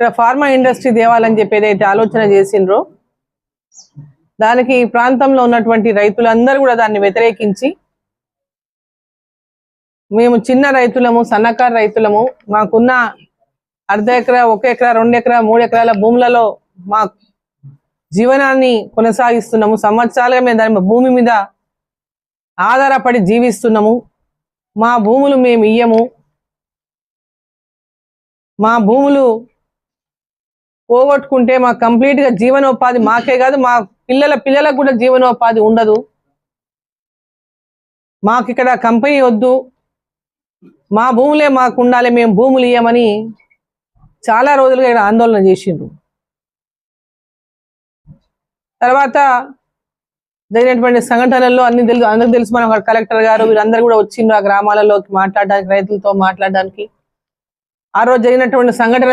ఇక్కడ pharma industry తేవాలని చెప్పి ఏదైతే ఆలోచన చేసిండ్రో దానికి ఈ ప్రాంతంలో ఉన్నటువంటి రైతులందరూ కూడా దాన్ని వ్యతిరేకించి మేము చిన్న రైతులము సన్నకారు రైతులము మాకున్న అర్ధ ఎకరా ఒక ఎకరా రెండు ఎకరా మూడు ఎకరాల భూములలో మా జీవనాన్ని కొనసాగిస్తున్నాము. సంవత్సరాలుగా మేము దాని భూమి మీద ఆధారపడి జీవిస్తున్నాము. మా భూములు మేము ఇయ్యము. మా భూములు పోగొట్టుకుంటే మా కంప్లీట్గా జీవనోపాధి మాకే కాదు మా పిల్లల పిల్లలకు కూడా జీవనోపాధి ఉండదు. మాకు ఇక్కడ కంపెనీ వద్దు. మా భూములే మాకు ఉండాలి మేము భూములు ఇయ్యమని చాలా రోజులుగా ఇక్కడ ఆందోళన చేసిండ్రు. తర్వాత జరిగినటువంటి సంఘటనల్లో అన్ని తెలుసు అందరికి తెలుసు మనం అక్కడ కలెక్టర్ గారు వీరందరూ కూడా వచ్చిండ్రు ఆ గ్రామాలలోకి మాట్లాడడానికి రైతులతో మాట్లాడడానికి. ఆ రోజు జరిగినటువంటి సంఘటన